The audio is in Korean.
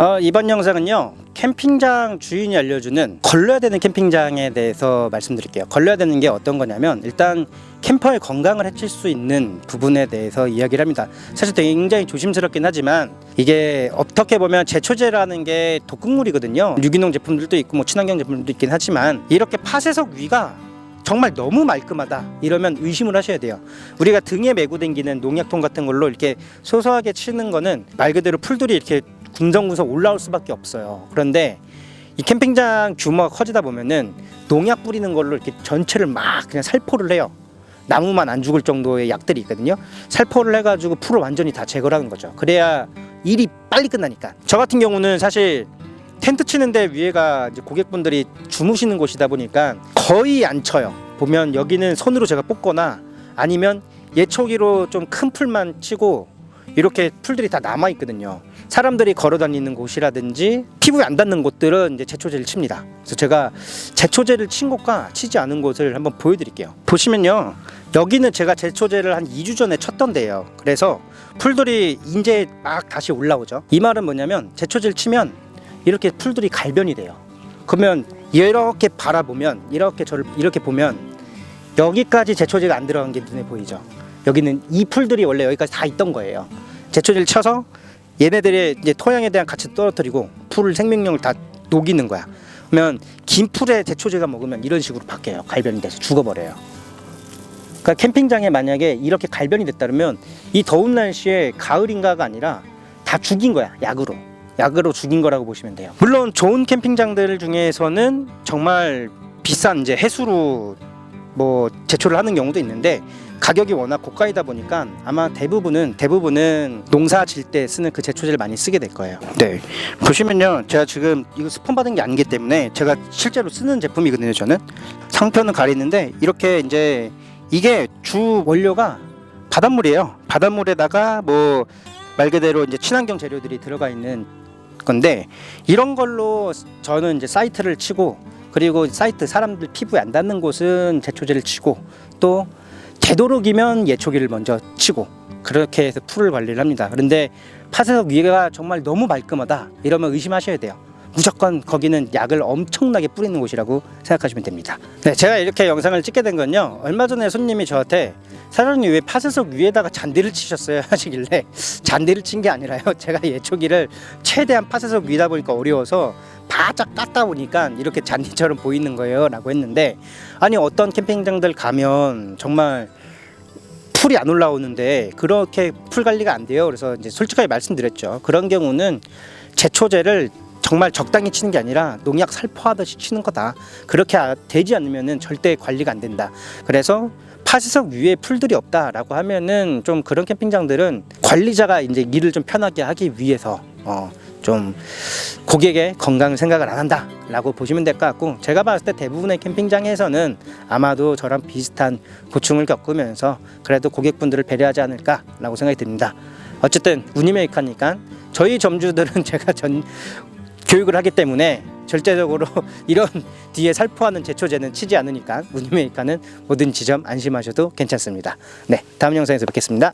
어, 이번 영상은요 캠핑장 주인이 알려주는 걸러야 되는 캠핑장에 대해서 말씀드릴게요. 걸러야 되는 게 어떤 거냐면 일단 캠퍼의 건강을 해칠 수 있는 부분에 대해서 이야기를 합니다. 사실 굉장히 조심스럽긴 하지만 이게 어떻게 보면 제초제라는 게 독극물이거든요. 유기농 제품들도 있고 뭐 친환경 제품들도 있긴 하지만 이렇게 팥에석 위가 정말 너무 말끔하다 이러면 의심을 하셔야 돼요. 우리가 등에 메고 댕기는 농약통 같은 걸로 이렇게 소소하게 치는 거는 말 그대로 풀들이 이렇게 궁성궁성 올라올 수밖에 없어요. 그런데 이 캠핑장 규모가 커지다 보면은 농약 뿌리는 걸로 이렇게 전체를 막 그냥 살포를 해요. 나무만 안 죽을 정도의 약들이 있거든요. 살포를 해가지고 풀을 완전히 다 제거를 하는 거죠. 그래야 일이 빨리 끝나니까. 저 같은 경우는 사실 텐트 치는데 위에가 이제 고객분들이 주무시는 곳이다 보니까 거의 안 쳐요. 보면 여기는 손으로 제가 뽑거나 아니면 예초기로 좀 큰 풀만 치고 이렇게 풀들이 다 남아 있거든요. 사람들이 걸어 다니는 곳이라든지 피부에 안 닿는 곳들은 이제 제초제를 칩니다. 그래서 제가 제초제를 친 곳과 치지 않은 곳을 한번 보여드릴게요. 보시면요. 여기는 제가 제초제를 한 2주 전에 쳤던데요. 그래서 풀들이 이제 막 다시 올라오죠. 이 말은 뭐냐면 제초제를 치면 이렇게 풀들이 갈변이 돼요. 그러면 이렇게 바라보면 이렇게 저를 이렇게 보면 여기까지 제초제가 안 들어간 게 눈에 보이죠. 여기는 이 풀들이 원래 여기까지 다 있던 거예요. 제초제를 쳐서 얘네들의 이제 토양에 대한 가치를 떨어뜨리고 풀 생명력을 다 녹이는 거야. 그러면 긴 풀에 제초제가 먹으면 이런 식으로 바뀌어요. 갈변이 돼서 죽어버려요. 그러니까 캠핑장에 만약에 이렇게 갈변이 됐다면 이 더운 날씨에 가을인가가 아니라 다 죽인 거야 약으로. 약으로 죽인 거라고 보시면 돼요. 물론 좋은 캠핑장들 중에서는 정말 비싼 이제 해수로 뭐 제초를 하는 경우도 있는데 가격이 워낙 고가이다 보니까 아마 대부분은 대부분은 농사 질 때 쓰는 그 제초제를 많이 쓰게 될 거예요. 네. 보시면요. 제가 지금 이거 스폰 받은 게 아니기 때문에 제가 실제로 쓰는 제품이거든요, 저는. 상표는 가리는데 이렇게 이제 이게 주 원료가 바닷물이에요. 바닷물에다가 뭐 말 그대로 이제 친환경 재료들이 들어가 있는 건데 이런 걸로 저는 이제 사이트를 치고 그리고 사이트 사람들 피부에 안 닿는 곳은 제초제를 치고 또 되도록이면 예초기를 먼저 치고 그렇게 해서 풀을 관리를 합니다. 그런데 팥에서 위가 정말 너무 말끔하다 이러면 의심하셔야 돼요. 무조건 거기는 약을 엄청나게 뿌리는 곳이라고 생각하시면 됩니다. 네, 제가 이렇게 영상을 찍게 된 건요. 얼마 전에 손님이 저한테 사장님 왜 팥에서 위에다가 잔디를 치셨어요 하시길래 잔디를 친 게 아니라요. 제가 예초기를 최대한 팥에서 위다 보니까 어려워서 바짝 깎다 보니까 이렇게 잔디처럼 보이는 거예요 라고 했는데 아니 어떤 캠핑장들 가면 정말 풀이 안 올라오는데 그렇게 풀 관리가 안 돼요. 그래서 이제 솔직하게 말씀드렸죠. 그런 경우는 제초제를 정말 적당히 치는 게 아니라 농약 살포하듯이 치는 거다. 그렇게 아- 되지 않으면은 절대 관리가 안 된다. 그래서 파지석 위에 풀들이 없다라고 하면은 좀 그런 캠핑장들은 관리자가 이제 일을 좀 편하게 하기 위해서 어 좀 고객의 건강 생각을 안 한다라고 보시면 될 것 같고 제가 봤을 때 대부분의 캠핑장에서는 아마도 저랑 비슷한 고충을 겪으면서 그래도 고객분들을 배려하지 않을까라고 생각이 듭니다. 어쨌든 운이 메이커니까 저희 점주들은 제가 전 교육을 하기 때문에 절대적으로 이런 뒤에 살포하는 제초제는 치지 않으니까 운이 메이커는 모든 지점 안심하셔도 괜찮습니다. 네, 다음 영상에서 뵙겠습니다.